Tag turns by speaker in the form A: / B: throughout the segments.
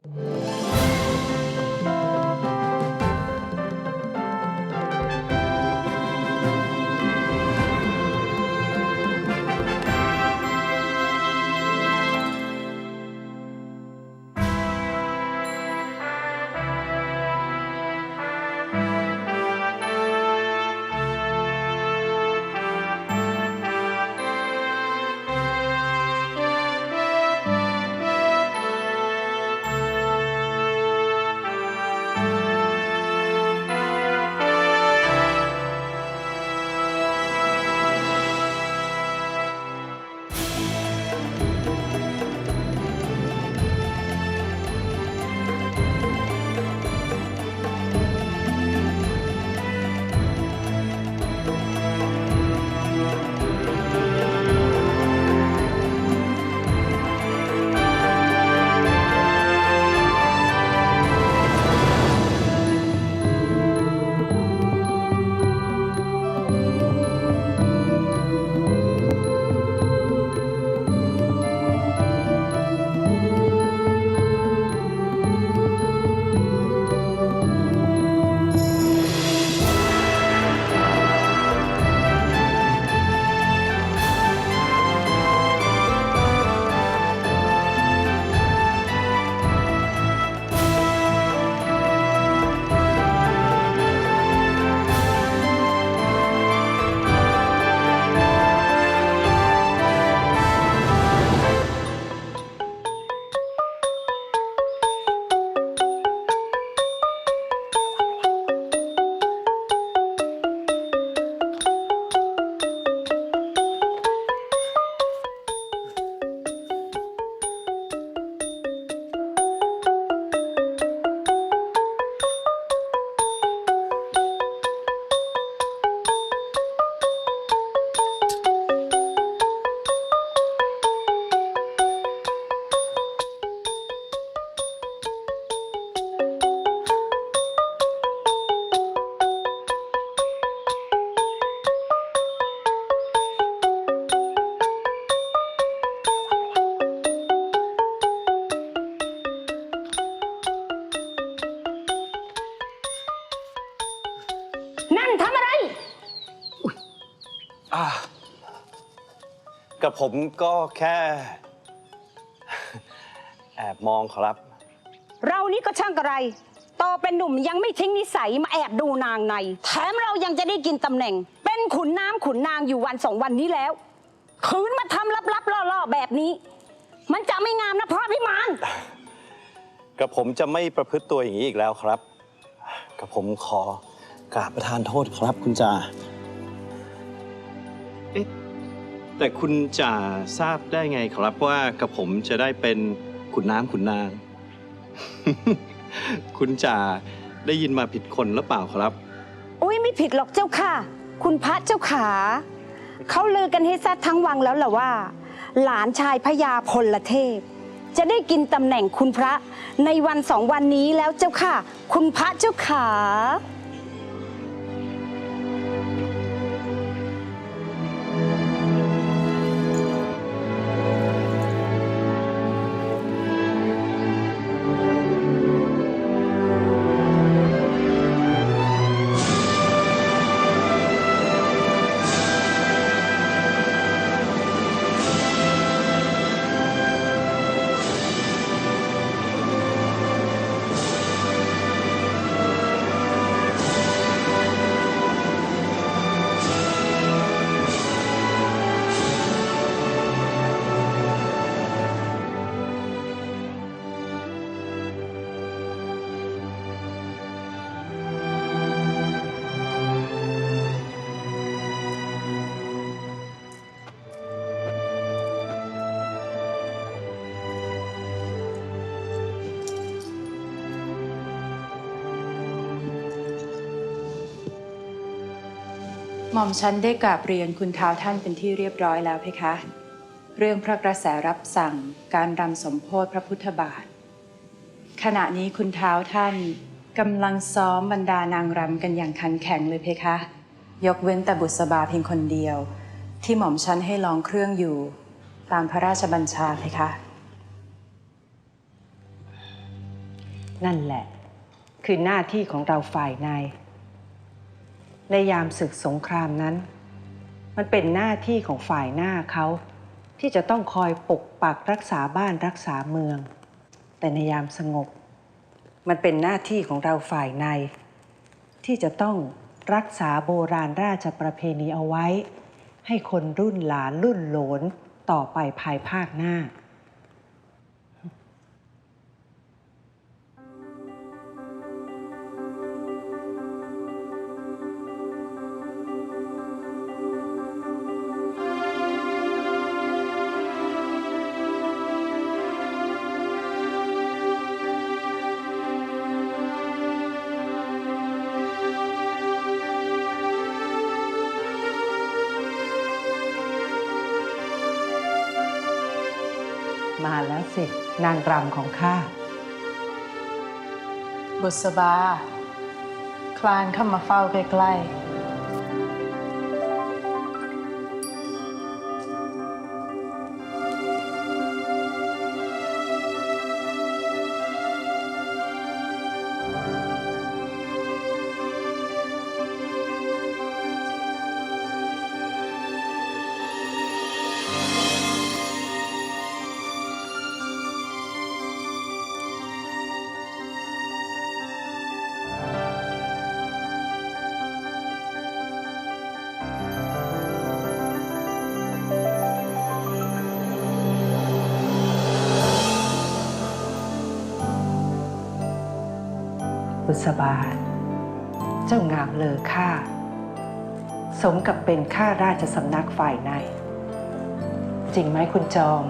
A: นั่ ทำอะไร
B: อ่ากับผมก็แค่ แอบมองครับ
A: เรานี่ก็ช่างกระไรโตเป็นหนุ่มยังไม่ทิ้งนิสัยมาแอบดูนางใน แถมเรายังจะได้กินตำแหน่ง เป็นขุนน้ำขุนนางอยู่วันสองวันนี้แล้ว คืนมาทำลับๆล่อๆแบบนี้ มันจะไม่งามนะพระพิมาน
B: กับผมจะไม่ประพฤติตัวอย่างนี้อีกแล้วครับ กับผมขอ กราบประทานโทษครับคุณจ่าเอ๊ะแต่คุณจ่าทราบได้ไงครับว่ากับผมจะได้เป็นขุนน้ำขุนนาง คุณจ่าได้ยินมาผิดคนหรือเปล่าครับ
A: อุ้ยไม่ผิดหรอกเจ้าค่ะ คุณพระเจ้าขาเขาลือกันให้ซัดทั้งวังแล้วล่ะว่า หลานชายพญาพลเทพ จะได้กินตำแหน่งคุณพระในวันสองวันนี้แล้วเจ้าค่ะ คุณพระเจ้าขา
C: หม่อมฉันได้กราบเรียนคุณเท้าท่านเป็นที่เรียบร้อยแล้วเพคะ เรื่องพระกระแสรับสั่งการรำสมโพธิพระพุทธบาท ขณะนี้คุณเท้าท่านกำลังซ้อมบรรดานางรำกันอย่างขันแข็งเลยเพคะ ยกเว้นแต่บุษบาเพียงคนเดียว ที่หม่อมฉันให้ลองเครื่องอยู่ ตามพระราชบัญชาเพคะ
D: นั่นแหละ คือหน้าที่ของเราฝ่ายใน ในยามศึกสงครามนั้น มันเป็นหน้าที่ของฝ่ายหน้าเขาที่จะต้องคอยปกปักรักษาบ้านรักษาเมือง แต่ในยามสงบ มันเป็นหน้าที่ของเราฝ่ายใน ที่จะต้องรักษาโบราณราชประเพณีเอาไว้ ให้คนรุ่นหลานรุ่นโหลนต่อไปภายภาคหน้า มาแล้วสิ นางรำของข้า
C: บุษบา คลานเข้ามาเฝ้าใกล้
D: บุษบา เจ้างามเลอค่า สมกับเป็นข้าราชสำนักฝ่ายใน จริงไหมคุณจอม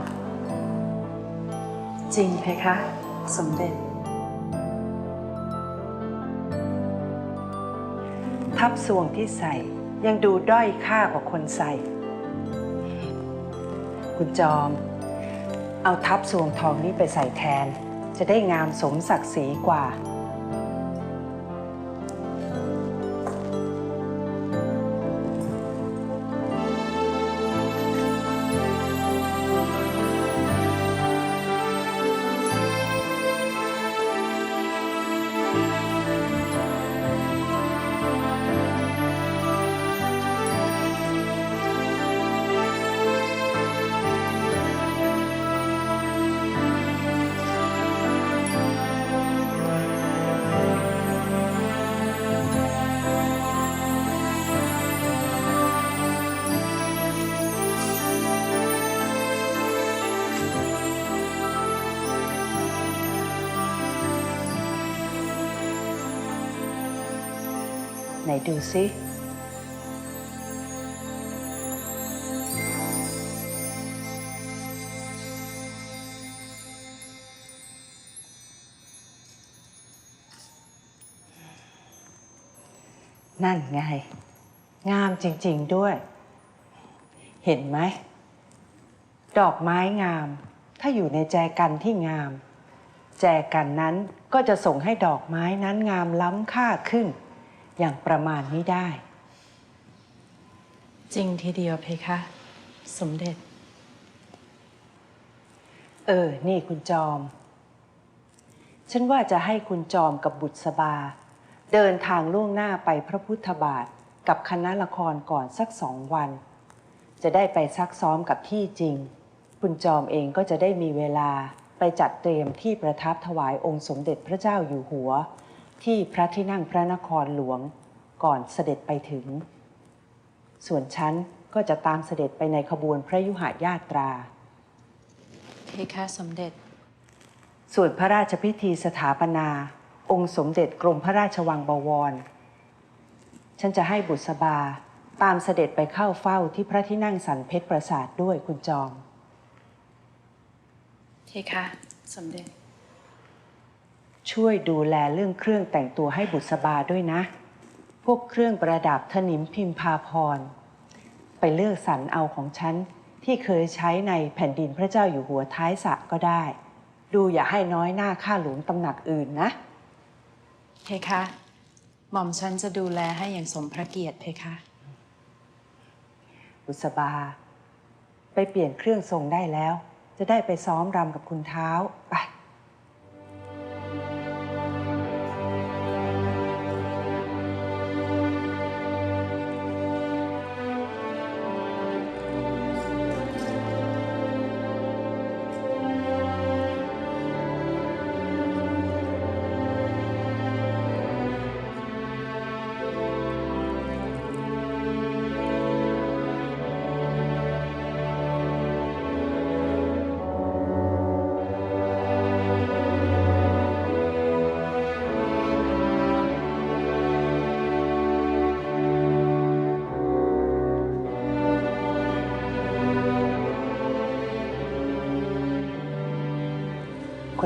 C: ๆจริงเพคะ สมเด็จ
D: ทับสวงที่ใส่ยังดูด้อยค่ากว่าคนใส่ คุณจอม เอาทับสวงทองนี้ไปใส่แทน จะได้งามสมศักดิ์ศรีกว่า ไหนดูซินั่นไง งามจริง ๆด้วย เห็นไหม ดอกไม้งาม ถ้าอยู่ในแจกันที่งาม แจกันนั้นก็จะส่งให้ดอกไม้นั้นงามล้ำค่าขึ้น อย่างประมาณไม่ได้
C: จริงทีเดียวเพคะ สมเด็จ
D: เออ นี่คุณจอม ฉันว่าจะให้คุณจอมกับบุษบา เดินทางล่วงหน้าไปพระพุทธบาทกับคณะละครก่อนสักสองวัน จะได้ไปซักซ้อมกับที่จริง คุณจอมเองก็จะได้มีเวลาไปจัดเตรียมที่ประทับถวายองค์สมเด็จพระเจ้าอยู่หัว ที่พระที่นั่งพระนครหลวงก่อนเสด็จไปถึง ส่วนฉันก็จะตามเสด็จไปในขบวนพระยุหญาตรา
C: เพคะสมเด็จ
D: ส่วนพระราชพิธีสถาปนา องค์สมเด็จกรมพระราชวังบวร ฉันจะให้บุษบาตามเสด็จไปเข้าเฝ้าที่พระที่นั่งสันเพชรปราสาทด้วยคุณจอม
C: เพคะสมเด็จ
D: ช่วยดูแลเรื่องเครื่องแต่งตัวให้บุษบาด้วยนะ พวกเครื่องประดับถนิมพิมพาพร ไปเลือกสรรเอาของฉัน ที่เคยใช้ในแผ่นดินพระเจ้าอยู่หัวท้ายสระก็ได้ ดูอย่าให้น้อยหน้าข้าหลวงตำหนักอื่นนะ
C: เพคะหม่อมฉันจะดูแลให้อย่างสมพระเกียรติเพคะ
D: บุษบา ไปเปลี่ยนเครื่องทรงได้แล้ว จะได้ไปซ้อมรำกับคุณเท้าไป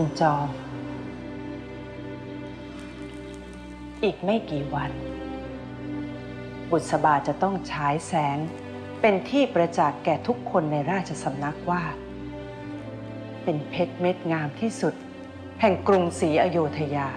D: คุณจอม อีกไม่กี่วัน บุษบาจะต้องฉายแสงเป็นที่ประจักษ์แก่ทุกคนในราชสำนักว่า เป็นเพชรเม็ดงามที่สุด แห่งกรุงศรีอโยธยา